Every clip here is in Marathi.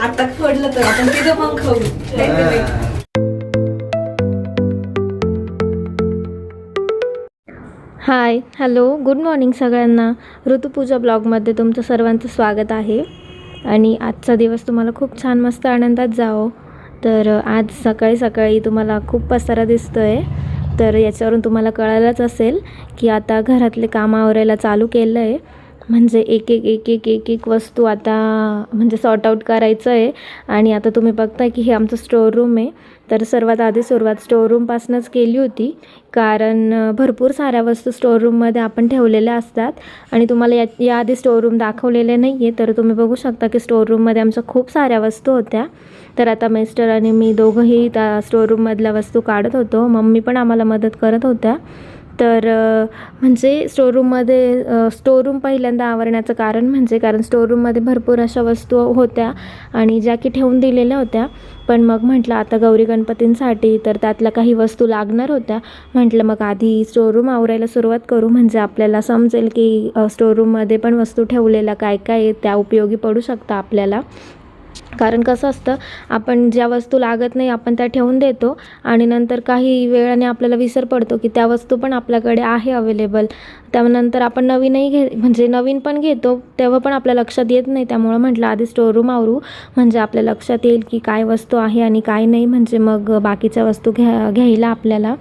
आता फोडलं तर आपण तिथं पण खाऊ. हाय हॅलो गुड मॉर्निंग सगळ्यांना. ऋतुपूजा ब्लॉगमध्ये तुमचं सर्वांचं स्वागत आहे. आणि आजचा दिवस तुम्हाला खूप छान मस्त आनंदात जाओ तर आज सकाळी सकाळी तुम्हाला खूप पसारा दिसतो आहे तर याच्यावरून तुम्हाला कळायलाच असेल की आता घरातले काम आवरायला चालू केलं आहे म्हणजे एक एक एक एक एक एक वस्तू आता म्हणजे सॉर्ट आऊट करायचं आहे आणि आता तुम्ही बघताय की हे आमचं स्टोअररूम आहे. तर सर्वात आधी सुरुवात स्टोअररूमपासूनच केली होती. कारण भरपूर साऱ्या वस्तू स्टोअर रूममध्ये आपण ठेवलेल्या असतात. आणि तुम्हाला या याआधी स्टोर रूम दाखवलेले नाही आहे तर तुम्ही बघू शकता की स्टोर रूममध्ये आमच्या खूप साऱ्या वस्तू होत्या. तर आता मिस्टर आणि मी दोघंही त्या स्टोर रूममधल्या वस्तू काढत होतो. मम्मी पण आम्हाला मदत करत होत्या. तर म्हणजे स्टोरूममध्ये स्टोरूम पहिल्यांदा आवरण्याचं कारण म्हणजे कारण स्टोरूममध्ये भरपूर अशा वस्तू होत्या आणि ज्या की ठेवून दिलेल्या होत्या. पण मग म्हटलं आता गौरी गणपतींसाठी तर त्यातल्या काही वस्तू लागणार होत्या. म्हटलं मग आधी स्टोरूम आवरायला सुरुवात करू. म्हणजे आपल्याला समजेल की स्टोरूममध्ये पण वस्तू ठेवलेल्या काय काय त्या उपयोगी पडू शकतं आपल्याला. कारण कसं असतं आपण ज्या वस्तू लागत नाही आपण त्या ठेवून देतो आणि नंतर काही वेळाने आपल्याला विसर पडतो की त्या वस्तू पण आपल्याकडे आहे अवेलेबल त्यानंतर आपण नवीनही घे म्हणजे नवीन पण घेतो तेव्हा पण आपल्या लक्षात येत नाही. त्यामुळं म्हटलं आधी स्टोरूम आवरू म्हणजे आपल्या लक्षात येईल की काय वस्तू आहे आणि काय नाही म्हणजे मग बाकीच्या वस्तू घ्या घ्यायला आपल्याला.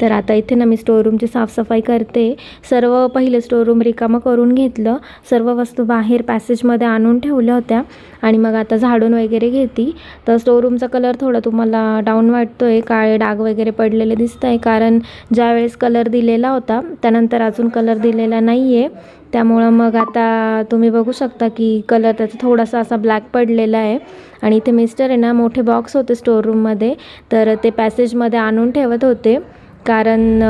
तर आता इथे ना मी स्टोर रूमची साफसफाई करते. सर्व पहिले स्टोर रूम रिकामं करून घेतलं. सर्व वस्तू बाहेर पॅसेजमध्ये आणून ठेवल्या होत्या. आणि मग आता झाडून वगैरे घेते. तर स्टोअर रूमचा कलर थोडा तुम्हाला डाऊन वाटतो आहे काळे डाग वगैरे पडलेले दिसत आहे कारण ज्यावेळेस कलर दिलेला होता त्यानंतर अजून कलर दिलेला नाही आहे त्यामुळं मग आता तुम्ही बघू शकता की कलर त्याचा थोडासा असा ब्लॅक पडलेला आहे. आणि इथे मिस्टर आहे ना मोठे बॉक्स होते स्टोर रूममध्ये तर ते पॅसेजमध्ये आणून ठेवत होते. कारण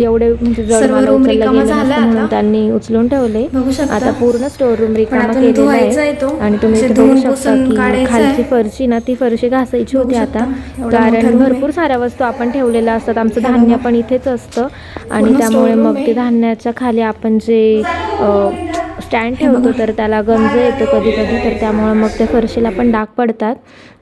एवढे म्हणजे जड मला उचललं गेलं म्हणून. त्यांनी उचलून ठेवले. आता पूर्ण स्टोर रूम रिकामा केलेला आहे. आणि तुम्ही बघू शकता की खालची. फरशी ना ती फरशी घासायची होती आता कारण. भरपूर साऱ्या वस्तू आपण ठेवलेल्या असतात आमचं धान्य. पण इथेच असतं आणि त्यामुळे मग. ते धान्याच्या खाली आपण जे स्टँड ठेवतो तर त्याला गंज येतो कधी कधी तर त्यामुळं मग त्या फरशीला पण डाग पडतात.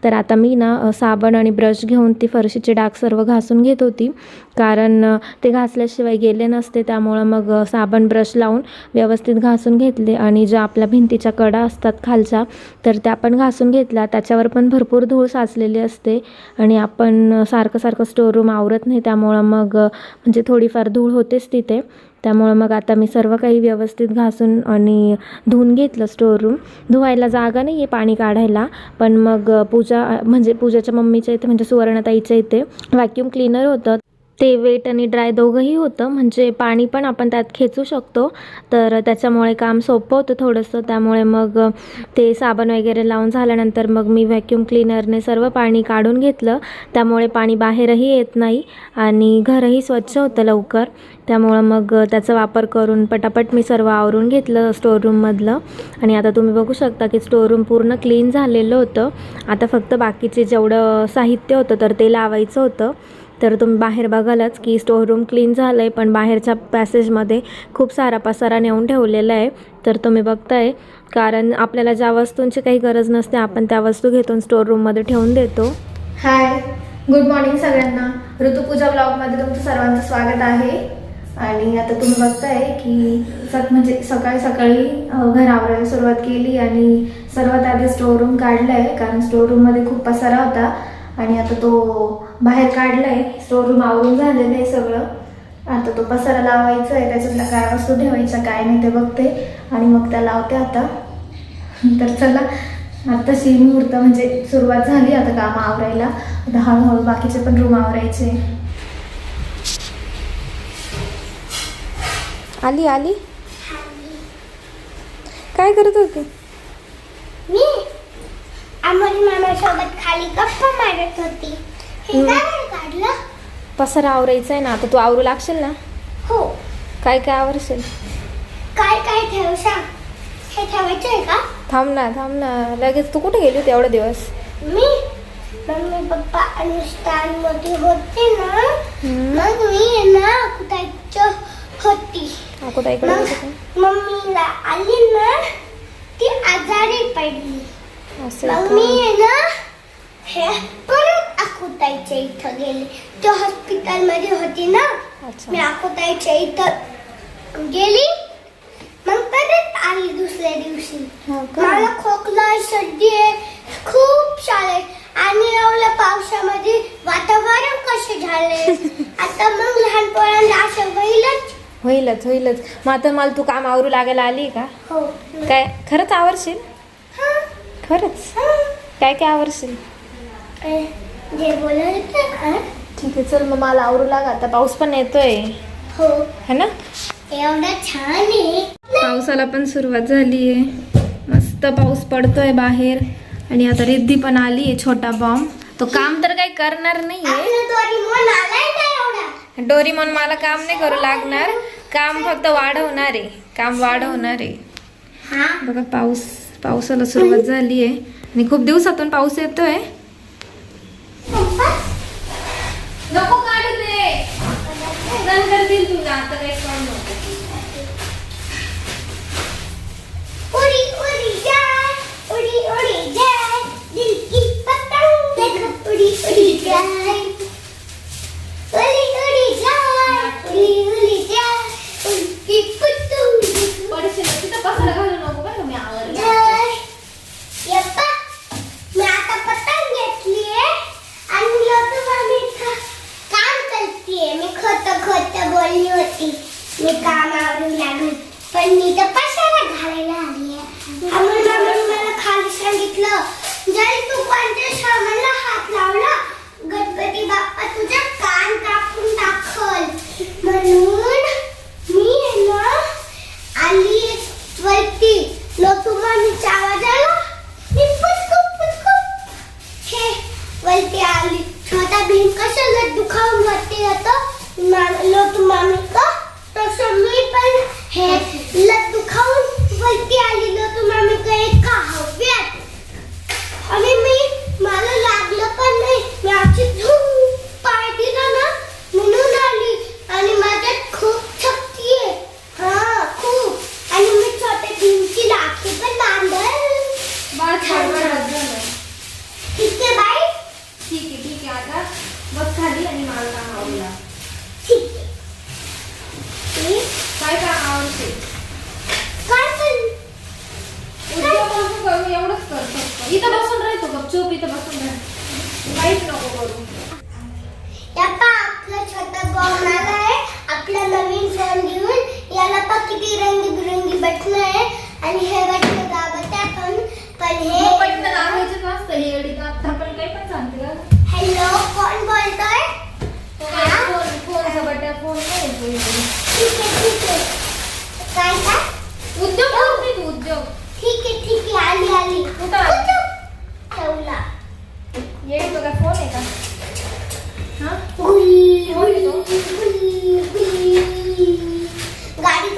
तर आता मी ना साबण आणि ब्रश घेऊन ती फरशीचे डाग सर्व घासून घेत होती. कारण ते घासल्याशिवाय गेले नसते त्यामुळं मग साबण ब्रश लावून व्यवस्थित घासून घेतले. आणि ज्या आपल्या भिंतीच्या कडा असतात खालच्या तर त्या पण घासून घेतल्या. त्याच्यावर पण भरपूर धूळ साचलेली असते. आणि आपण सारखं सारखं स्टोर रूम आवरत नाही त्यामुळं मग म्हणजे थोडीफार धूळ होतेच तिथे. त्यामुळं मग आता मी सर्व काही व्यवस्थित घासून आणि धुवून घेतलं स्टोअर रूम धुवायला जागा नाही आहे पाणी काढायला पण मग पूजा म्हणजे पूजाच्या मम्मीच्या इथे म्हणजे सुवर्णताईच्या इथे व्हॅक्यूम क्लीनर होतं. ते वेट आणि ड्राय दोघंही होतं. म्हणजे पाणी पण आपण त्यात खेचू शकतो. तर त्याच्यामुळे काम सोपं होतं थोडंसं. त्यामुळे मग ते साबण वगैरे लावून झाल्यानंतर मग मी व्हॅक्यूम क्लीनरने सर्व पाणी काढून घेतलं. त्यामुळे पाणी बाहेरही येत नाही आणि घरही स्वच्छ होतं लवकर. त्यामुळं मग त्याचा वापर करून पटापट मी सर्व आवरून घेतलं स्टोर रूममधलं आणि आता तुम्ही बघू शकता की स्टोर रूम पूर्ण क्लीन झालेलं होतं. आता फक्त बाकीचे जेवढं साहित्य होतं तर ते लावायचं होतं. तर तुम्ही बाहेर बघालच की स्टोर रूम क्लीन झालं आहे पण बाहेरच्या पॅसेजमध्ये खूप सारा पसारा नेऊन ठेवलेला आहे. तर तुम्ही बघताय कारण आपल्याला ज्या वस्तूंची काही गरज नसते आपण त्या वस्तू घेतून स्टोर रूममध्ये ठेवून देतो. हाय गुड मॉर्निंग सगळ्यांना. ऋतुपूजा ब्लॉगमध्ये तुमचं सर्वांचं स्वागत आहे. आणि आता तुम्ही बघताय की सक म्हणजे सकाळी सकाळी अ, घर आवरायला सुरुवात केली आणि सर्वात आधी स्टोर रूम काढलं आहे कारण स्टोर रूममध्ये खूप पसारा होता. आणि आता तो बाहेर काढलं आहे स्टोर रूम आवरून झालेलं आहे सगळं. आता तो पसारा लावायचा आहे त्याच्यातला काय वस्तू ठेवायच्या काय नाही ते बघते. आणि मग त्या लावते आता. तर चला आत्ताशी मुहूर्त म्हणजे सुरुवात झाली आता काम आवरायला. आता हळूहळू बाकीचे पण रूम आवरायचे. आली आली? काय करत होती? मी? आम्हाला मामासोबत खाली गप्पा मारत होती. पसारा आवरायचा आहे ना आता तू आवरू लागशील ना? हो. काय काय आवरशील? काय काय ठेव हे ठेवायचं आहे का? थांब ना थांब ना. लगेच तू कुठे गेली होती एवढे दिवस? मी? मम्मी पप्पा अनुष्ठानमध्ये होते ना मग मी ना कुठायचं होती. अकोता इकडे मग होती का? मम्मीला आली ना ती पडली. असं मग? मी ना हे परत अकुताईच्या इथं गेले. तो हॉस्पिटलमध्ये होती ना? मी अकुताईच्या इथं गेली. मग परत आली दुसऱ्या दिवशी. हो? मला खोकला सर्दी आहे. खूप शाळे आणि एवढ्या पावसामध्ये वातावरण कसे झाले? आता मग लहान पोरांना असं होईलच. होईलच होईलच. मग आता मला तू काम आवरू लागायला आली का? हो. काय खरंच आवरशील? हा, खरंच. काय काय आवरशील? ए, जे ठीक आहे चल मग मला आवरू लाग. आता पाऊस पण येतोय. हो. है ना? एवढं छान आहे. पावसाला पण सुरुवात झाली आहे. मस्त पाऊस पडतोय बाहेर. आणि आता रिद्धी पण आली आहे छोटा बॉम्ब तो काम तर काही करणार नाहीये. आपलं दोरीमोन आलाय ना एवढा? डोरीमॉन मला काम नाही करू लागणार. काम फक्त वाढवणार आहे. काम वाढवणार आहे. हा. बघा पाऊस पावसाला सुरुवात झाली आहे. आणि खूप दिवसातून पाऊस येतोय. नको काढू दे. नंतर तुला आता काही करू नको उड़ी उड़ी जाए उड़ी उड़ी जाए दिल की पतंग देखो उड़ी उड़ी जाए उड़ी उड़ी जाए उड़ी उड़ी जाए उनकी पतंग देखो पडशील तिथं पसारा घालू नको बरं का मी आवरलं जाए यप्पा मी आता पतंग घेतलीये आणि लोटू मामी इथं काम करतीये मी खोट खोट बोलली होती मी कामावरून लागली पण मी तर पसारा घालायला आली आहे म्हणून मला खाली सांगितलं जरी तू कोणत्या सामानला हात लावला गणपती बाप्पा तुझा कान कापून टाकल म्हणून मी आहे ना आली वरती लोटू मामीचा आवाज आला मी पुचकू पुचकू हे वरती आली छोटा भीम कशाला दुखावून वरती येतो मा- लोटू मामी का तसं मी पण हे लड्डू खाऊन वरती आली लोटू मामी का एका हव्यात आणि मी मला लागलं पण नाही मी अशी झूम पाय दिला ना म्हणून आली आणि माझ्यात खूप शक्ती आहे हा खूप आणि मी छोट्या भीमची लाठी पण बांधल बाळ छान वाढत झालं ठीक आहे बाई ठीक आहे ठीक आहे आता बस खाली आणि मला काम आवडला ठीक आहे मी काय काम आवडते काय पण उद्यापासून करू एवढंच कर फक्त इथं बसून राहतो गपचूप इथं बसून राहतो काहीच नको करू यापा आपला छोटा बॉम्ब आलाय आपला नवीन फोन घेऊन याला पा किती रंगीबिरंगी बटणं आहे आणि हे बटणं दाबत आपण पण हे मग पटकन आवडायचं का असतं हे एवढी आता पण काही पण सांगते का हॅलो कोण बोलतोय हा? फोन फोनचा बट्या फोन नाही येतो इकडे. ठीक आहे ठीक आहे काय काय उद्योग करते तू उद्योग ठीक आहे ठीक आहे आली आली कुठं आली? कुठं? ठेवला येईल तुझा फोन आहे का? हा? गुली, कोण आहे तो? गुली, गुली. गाडी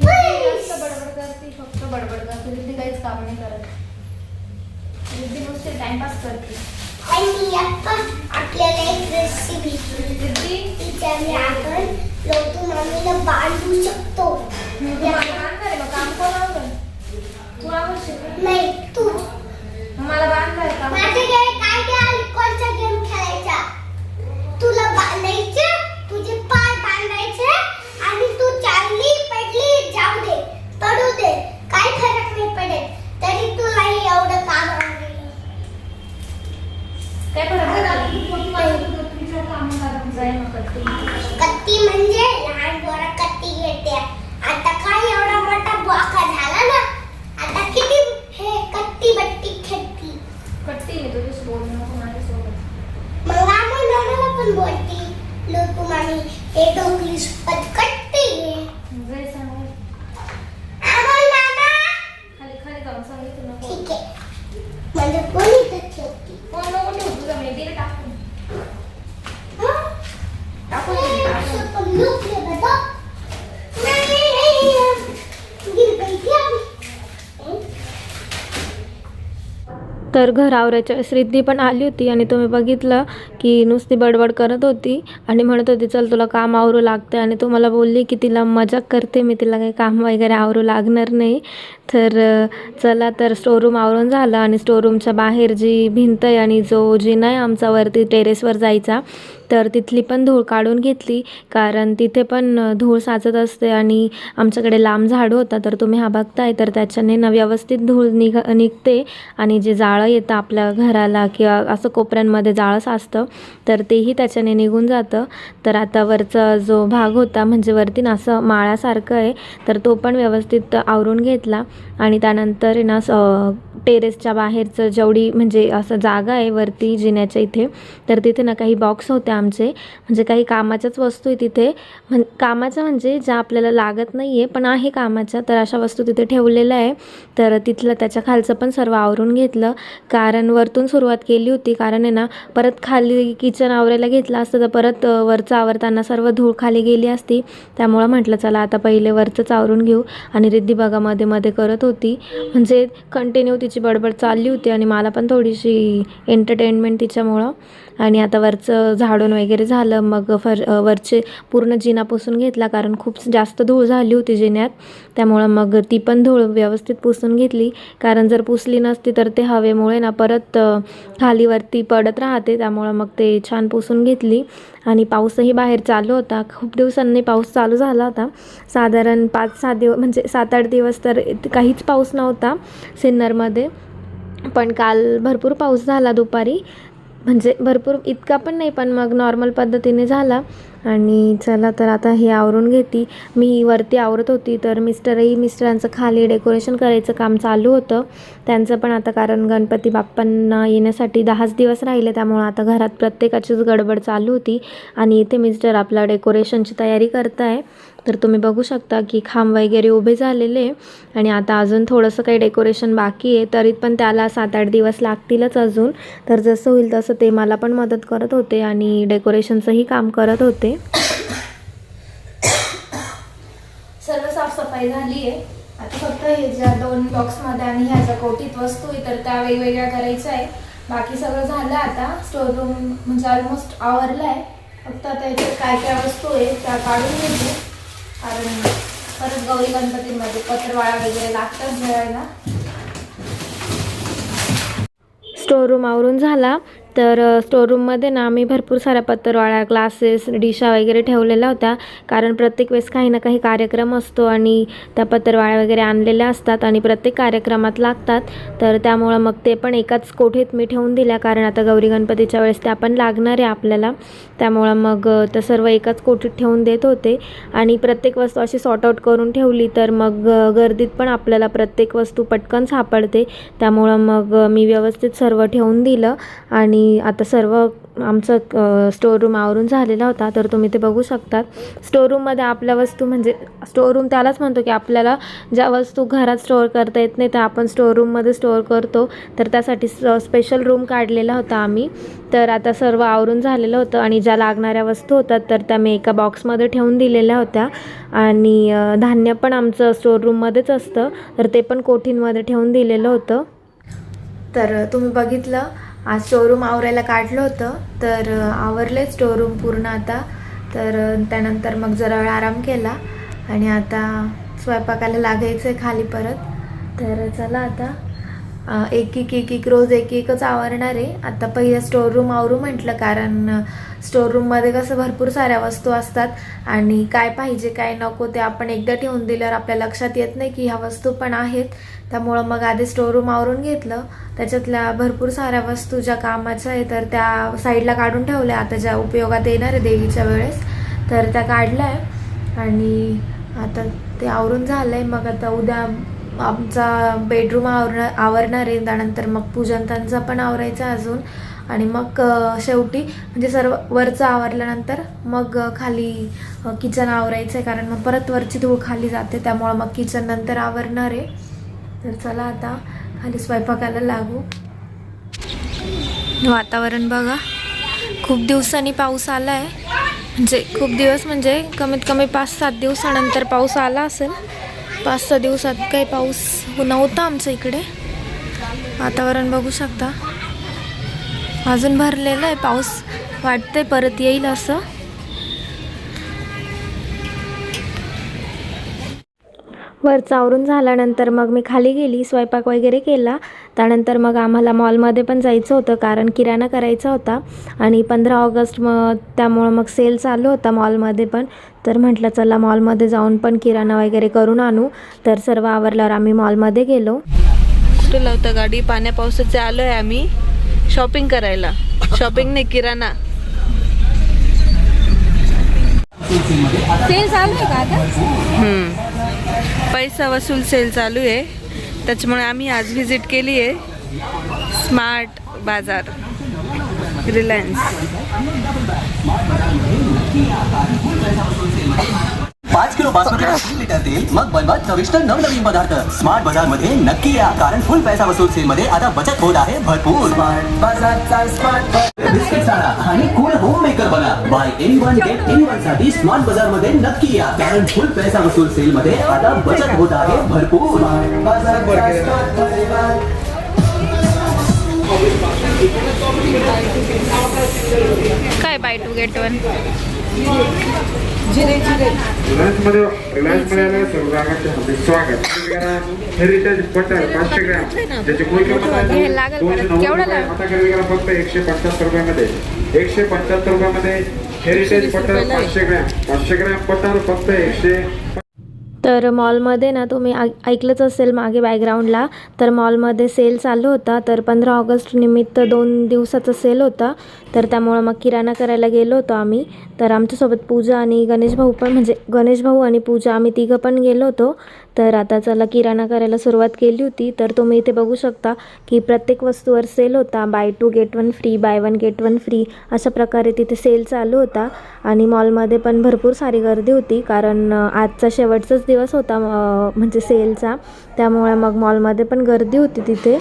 जास्त बडबड करते फक्त बडबड करते. रिद्धी काहीच काम नाही करत. रिद्धी नुसते टाइमपास करते. आणि आता आपल्याला एक रेसिपी रिद्धी? तिच्याने आपण लोटू मामीला बांधू शकतो बांधणार आहे मग काम कोण आवडेल तू आवडशील का? नाही तू. मला बांधणार का काय and they do. तर घर आवरायच्या श्रीद्धी पण आली होती आणि तुम्ही बघितलं की नुसती बडबड करत होती आणि म्हणत होती चल तुला काम आवरू लागते आणि तू मला बोलली की तिला मजाक करते मी तिला काही काम वगैरे आवरू लागणार नाही. तर चला तर स्टोरूम आवरून झालं आणि स्टोरूमच्या बाहेर जी भिंत आहे आणि जो जिना आहे आमचा वरती टेरेसवर जायचा तर तिथली पण धूळ काढून घेतली. कारण तिथे पण धूळ साचत असते आणि आमच्याकडे लांब झाडं होता तर तुम्ही हा बघताय. तर त्याच्याने ना व्यवस्थित धूळ निघ निघते आणि जे जाळं येतं आपल्या घराला किंवा असं कोपऱ्यांमध्ये जाळं साचतं तर तेही त्याच्याने निघून जातं. तर आता वरचा जो भाग होता म्हणजे वरती ना असं माळ्यासारखं आहे तर तो पण व्यवस्थित आवरून घेतला. आणि त्यानंतर आहे ना स- टेरेसच्या बाहेरचं जेवढी म्हणजे असं जागा आहे वरती जिन्याच्या इथे तर तिथे ना काही बॉक्स होते आमचे. म्हणजे काही कामाच्याच वस्तू आहे तिथे. म्हण कामाच्या म्हणजे ज्या आपल्याला लागत नाही आहे पण आहे कामाच्या तर अशा वस्तू तिथे ठेवलेल्या आहे. तर तिथलं त्याच्या खालचं पण सर्व आवरून घेतलं. कारण वरतून सुरुवात केली होती. कारण आहे ना परत खाली किचन आवरायला घेतलं असतं तर परत वरचं आवरताना सर्व धूळ खाली गेली असती. त्यामुळं म्हटलं चला आता पहिले वरचंच आवरून घेऊ. आणि रिद्धी बघा मध्ये मध्ये करत होती. म्हणजे कंटिन्यू तिची बडबड चालली होती आणि मला पण थोडीशी एंटरटेनमेंट तिच्यामुळं. आणि आता वरचं झाडून वगैरे झालं. मग फर वरचे पूर्ण जिना पुसून घेतला कारण खूप जास्त धूळ झाली होती जिन्यात. त्यामुळं मग ती पण धूळ व्यवस्थित पुसून घेतली. कारण जर पुसली नसती तर ते हवेमुळे ना परत खालीवरती पडत राहते. त्यामुळं मग ते छान पुसून घेतली. आणि पाऊसही बाहेर चालू होता. खूप दिवसांनी पाऊस चालू झाला होता. साधारण पाच सहा दिवस म्हणजे सात आठ दिवस तर इत- काहीच पाऊस नव्हता सिन्नरमध्ये. पण काल भरपूर पाऊस झाला दुपारी. म्हणजे भरपूर इतका पण नाही पण मग नॉर्मल पद्धतीने झाला. आणि चला तर आता हे आवरून घेते. मी वरती आवरत होती तर मिस्टरही मिस्टरांचं खाली डेकोरेशन करायचं काम चालू होतं. त्यांचं पण आता कारण गणपती बाप्पांना येण्यासाठी दहाच दिवस राहिले त्यामुळं आता घरात प्रत्येकाचीच गडबड चालू होती. आणि इथे मिस्टर आपला डेकोरेशनची तयारी करताय. तर तुम्ही बघू शकता की खांब वगैरे उभे झालेले. आणि आता अजून थोडंसं काही डेकोरेशन बाकी आहे तरी पण त्याला सात आठ दिवस लागतीलच अजून. तर जसं होईल तसं ते मला पण मदत करत होते आणि डेकोरेशनचंही काम करत होते. सर्व साफसफाई झाली आहे. आता फक्त हे ज्या दोन बॉक्समध्ये आणि ह्या ज्या कोटीत वस्तू आहे तर त्या वेगवेगळ्या करायच्या आहे. बाकी सगळं झालं आता. स्टोर रूम म्हणजे ऑलमोस्ट आवरलं आहे फक्त आता याच्यात काय काय वस्तू आहे त्या काढून घेते. कारण परत गौरी गणपतीमध्ये पत्रवाळा वगैरे लागतात जेवायला. स्टोरूम आवरून झाला. तर अ, स्टोरूममध्ये ना आम्ही भरपूर साऱ्या पत्रवाळ्या ग्लासेस डिशा वगैरे ठेवलेल्या होत्या. कारण प्रत्येक वेळेस काही ना काही कार्यक्रम असतो आणि त्या पत्रवाळ्या वगैरे आणलेल्या असतात आणि प्रत्येक कार्यक्रमात लागतात. तर त्यामुळं मग ते पण एकाच कोठीत मी ठेवून दिल्या. कारण आता गौरी गणपतीच्या वेळेस त्या पण लागणार आहे आपल्याला. त्यामुळं मग अ, त्या सर्व एकाच कोठीत ठेवून देत होते. आणि प्रत्येक वस्तू अशी सॉर्ट आऊट करून ठेवली तर मग गर्दीत पण आपल्याला प्रत्येक वस्तू पटकन सापडते. त्यामुळं मग मी व्यवस्थित सर्व ठेवून दिलं. आणि आता सर्व आमचं स्टोरूम आवरून झालेला होता तर तुम्ही ते बघू शकतात स्टोरूममध्ये आपल्या वस्तू म्हणजे स्टोरूम त्यालाच म्हणतो की आपल्याला ज्या वस्तू घरात स्टोअर करता येत नाही त्या आपण स्टोर रूममध्ये स्टोअर करतो. तर त्यासाठी स्पेशल रूम काढलेला होता आम्ही. तर आता सर्व आवरून झालेलं होतं आणि ज्या लागणाऱ्या वस्तू होतात तर त्या मी एका बॉक्समध्ये ठेवून दिलेल्या होत्या. आणि धान्य पण आमचं स्टोअर असतं. तर ते पण कोठींमध्ये ठेवून दिलेलं होतं. तर तुम्ही बघितलं आज स्टोरूम आवरायला काढलं होतं तर आवरले स्टोरूम पूर्ण आता. तर त्यानंतर मग जरा वेळ आराम केला आणि आता स्वयंपाकाला लागायचं आहे खाली परत. तर चला आता. एक एक एक एक रोज एक एकच आवरणार आहे. आता पहिलं स्टोरूम आवरू म्हटलं कारण स्टोरूममध्ये कसं भरपूर साऱ्या वस्तू असतात. आणि काय पाहिजे काय नको ते आपण एकदा ठेवून दिल्यावर आपल्या लक्षात येत नाही की ह्या वस्तू पण आहेत. त्यामुळं मग आधी स्टोर रूम आवरून घेतलं. त्याच्यातल्या भरपूर साऱ्या वस्तू ज्या कामाच्या आहे तर त्या साईडला काढून ठेवल्या. आता ज्या उपयोगात येणार आहे देवीच्या वेळेस तर त्या काढल्या. आहे आणि आता ते आवरून झालं आहे मग आता उद्या आमचा बेडरूम आवरण आवरणार आहे. त्यानंतर मग पूजन त्यांचा पण आवरायचा अजून. आणि मग शेवटी म्हणजे सर्व वरचं आवरल्यानंतर मग खाली किचन आवरायचं आहे कारण मग परत वरची धूळ खाली जाते. त्यामुळं मग किचन नंतर आवरणार आहे. तर चला आता खाली स्वयंपाकाला लागू. वातावरण बघा. खूप दिवसांनी पाऊस आला आहे म्हणजे खूप दिवस म्हणजे कमीत कमी पाच सात दिवसानंतर पाऊस आला असेल. पाच सहा दिवसात काही पाऊस नव्हता आमच्या इकडे. वातावरण बघू शकता. अजून भरलेलं आहे पाऊस. वाटतंय परत येईल असं. वरचं आवरून झाल्यानंतर मग मी खाली गेली स्वयंपाक वगैरे केला. त्यानंतर मग आम्हाला मॉलमध्ये पण जायचं होतं कारण किराणा करायचा होता. आणि पंधरा ऑगस्ट मग त्यामुळं मग सेल चालू होता मॉलमध्ये पण. तर म्हटलं चला मॉलमध्ये जाऊन पण किराणा वगैरे करून आणू. तर सर्व आवरल्यावर आम्ही मॉलमध्ये गेलो. कुठे लावता गाडी पाण्या पावसाचे आलोय आम्ही. शॉपिंग करायला. शॉपिंग नाही किराणा. सेल चालू आहे का. पैसा वसूल सेल चालू आहे. त्याच्यामुळे आम्ही आज व्हिजिट केली आहे. स्मार्ट बाजार. रिलायन्स पाच किलो बासमती तीन लिटर तेल मग बनवा चविष्ट नवनवीन पदार्थ. स्मार्ट बाज़ार मध्ये नक्की या कारण फुल पैसा वसूल सेल मध्ये आता बचत होत आहे भरपूर. बिस्किट साडा आणि कूल होम मेकर बना. बाय वन गेट वन साठी स्मार्ट बाज़ार मध्ये नक्की या कारण फुल पैसा वसूल सेल मध्ये आता बचत होत आहे भरपूर. काय बाय टू गेट वन? हे फक्त एकशे पंच्याहत्तर रुपयामध्ये. एकशे पंच्याहत्तर रुपयामध्ये हेरिटेज बटर पाचशे ग्रॅम. पाचशे ग्रॅम बटर फक्त एकशे तर मॉलमध्ये ना तुम्ही आ ऐकलंच असेल मागे बॅकग्राऊंडला तर मॉलमध्ये सेल चालू होता. तर पंधरा ऑगस्ट निमित्त दोन दिवसाचा सेल होता. तर त्यामुळं मग किराणा करायला गेलो होतो आम्ही. तर आमच्यासोबत पूजा आणि गणेश भाऊ पण म्हणजे गणेश भाऊ आणि पूजा आम्ही तिघं पण गेलो होतो. तर आता चला किराणा करायला सुरुवात केली होती. तर तुम्ही इथे बघू शकता की प्रत्येक वस्तूवर सेल होता. Buy two get one free buy one get one free अशा प्रकारे तिथे सेल चालू होता. आणि मॉलमध्ये पण भरपूर सारी गर्दी होती. कारण आजचा शेवटचाच दिवस होता अ, म्हणजे सेलचा. त्यामुळे मग मॉलमध्ये पण गर्दी होती तिथे.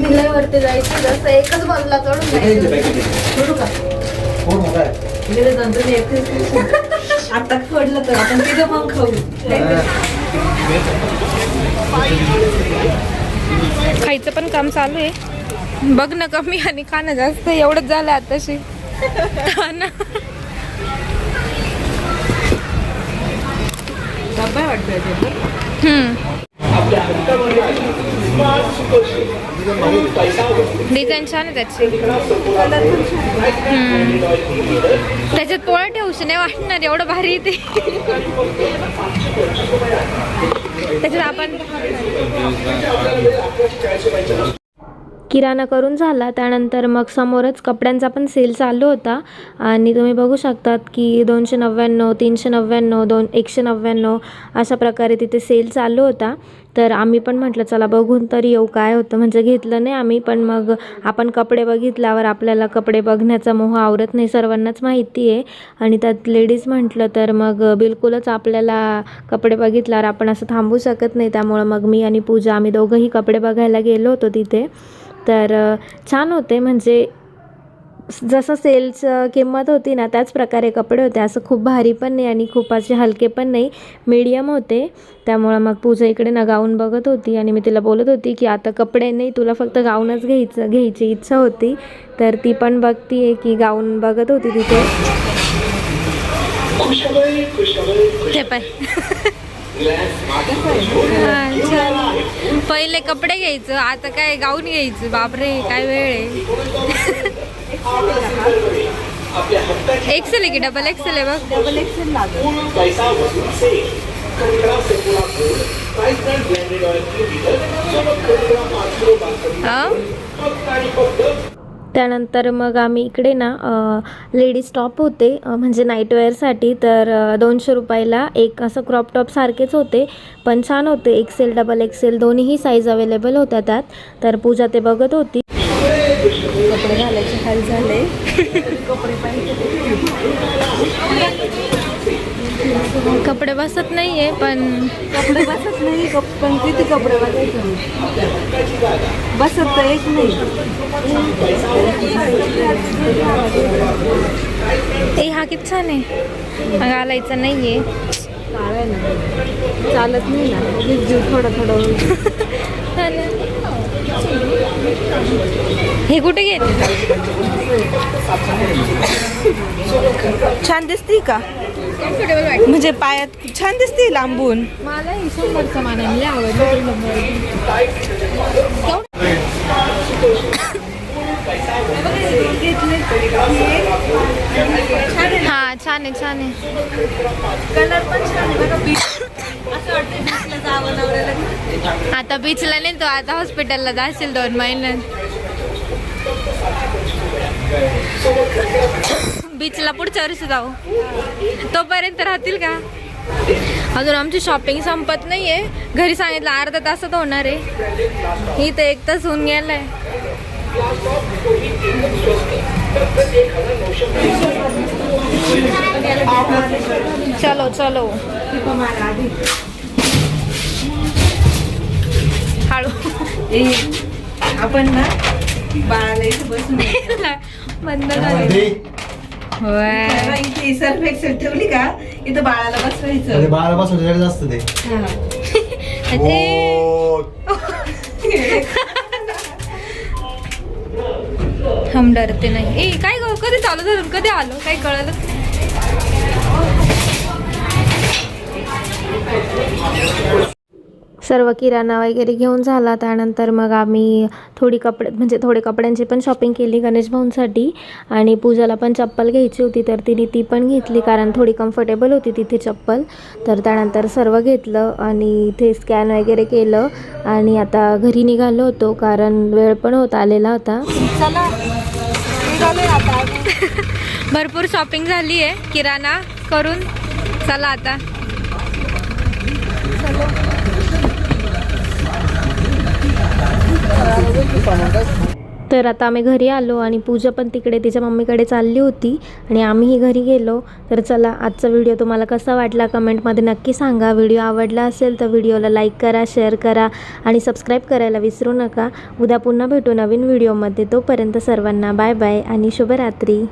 वरती जायचं जसं एकच बंदला चढून जायचं. आता पडलं तर आपण तिथं पण खाऊ. खायचं पण काम चालू आहे. बघणं कमी आणि खाणं जास्त. एवढंच झालं आताशी. हा डब्बा वाटतं डिझाईन छान आहे त्याची. त्याच्यात पोळा ठेवूशी नाही वाटणार एवढं भारी आहे ते त्याच्यात आपण किराणा करून झाला. त्यानंतर मग समोरच कपड्यांचा पण सेल चालू होता. आणि तुम्ही बघू शकतात की दोनशे नव्याण्णव तीनशे नव्याण्णव दोन एकशे नव्याण्णव अशा प्रकारे तिथे सेल चालू होता. तर आम्ही पण म्हटलं चला बघून तरी येऊ काय होतं? म्हणजे घेतलं नाही आम्ही पण मग आपण कपडे बघितल्यावर आपल्याला कपडे बघण्याचा मोह आवरत नाही सर्वांनाच माहिती आहे. आणि त्यात लेडीज म्हटलं तर मग बिलकुलच आपल्याला कपडे बघितल्यावर आपण असं थांबू शकत नाही. त्यामुळं मग मी आणि पूजा आम्ही दोघंही कपडे बघायला गेलो होतो तिथे. तर छान होते. म्हणजे जसं सेलचं किंमत होती ना त्याच प्रकारे कपडे होते. असं खूप भारी पण नाही आणि खूप असे हलके पण नाही. मीडियम होते. त्यामुळं मग पूजा इकडे ना गाऊन बघत होती आणि मी तिला बोलत होती की आता कपडे नाही तुला फक्त गाऊनच घ्यायचं घ्यायची इच्छा होती. तर ती पण बघती आहे की गाऊन बघत होती तिथे. ते पाय. छान. पहिले कपडे घ्यायचं आता काय गाऊन घ्यायचं? बापरे काय वेळ आहे. एक्सेल आहे की डबल एक्सेल आहे बघ. डबल एक्सेल त्यानंतर मग आम्ही इकडे ना लेडीज टॉप होते म्हणजे नाईटवेअरसाठी तर दोनशे रुपयाला एक असं क्रॉप टॉप सारखेच होते पण छान होते. एक्सेल डबल एक्सेल दोन्हीही साईज अवेलेबल होत्या त्यात. तर पूजा ते बघत होती. कपडे घालायचे हाल झाले. कपडे बसत नाहीये पण कपडे बसत नाही कप- पण किती कपडे बसायचे बसत तर एक नाही. ए हा किती छान आहे. घालायचा नाहीये. काळं आहे ना चालत नाही ना. जीव थोडं थोडं हा. हे कुठे घेतले छान दिसते का? म्हणजे पायात छान दिसते लांबून. मला ही शंभरचं मानाने आवडलं. हा छान आहे छान आहे. कलर पण छान आहे बघा. असं वाटतं जावं नवऱ्याला आता बीचला नाही तो आता हॉस्पिटलला जाशील दोन महिन्यात बीचला पुढच्या वर्षी जाऊ. तोपर्यंत राहतील का? अजून आमची शॉपिंग संपत नाहीये. घरी सांगितलं अर्धा तासात होणार आहे. ही तर एक तास होऊन गेलाय. चलो चलो. हळू. आपण ना बाळाला इथे बसून बंद झाले इथे सर्फ एक्सेल ठेवली का? इथं बाळाला बसवायचं. पासून जास्त ते. हम डरते नाही. ए काय गं? कधी चालू झालं? कधी आलो? काही कळलं? सर्व किराणा वगैरे घेऊन झाला. त्यानंतर मग आम्ही थोडी कपडे म्हणजे थोडे कपड्यांची पण शॉपिंग केली गणेश भाऊंसाठी. आणि पूजाला पण चप्पल घ्यायची होती तर तिने ती पण घेतली कारण थोडी कम्फर्टेबल होती तिथे चप्पल. तर त्यानंतर सर्व घेतलं आणि इथे स्कॅन वगैरे केलं. आणि आता घरी निघालो होतो कारण वेळ पण होत आलेला होता. भरपूर शॉपिंग झाली आहे किराणा करून चला आता. तर आता आम्ही घरी आलो आणि पूजा पण तिकडे तिच्या मम्मीकडे चालली होती आणि आम्हीही घरी गेलो. तर चला आजचा व्हिडिओ तुम्हाला कसा वाटला कमेंटमध्ये नक्की सांगा. व्हिडिओ आवडला असेल तर व्हिडिओला लाईक करा शेअर करा आणि सबस्क्राईब करायला विसरू नका. उद्या पुन्हा भेटू नवीन व्हिडिओमध्ये तोपर्यंत सर्वांना बाय बाय आणि शुभरात्री.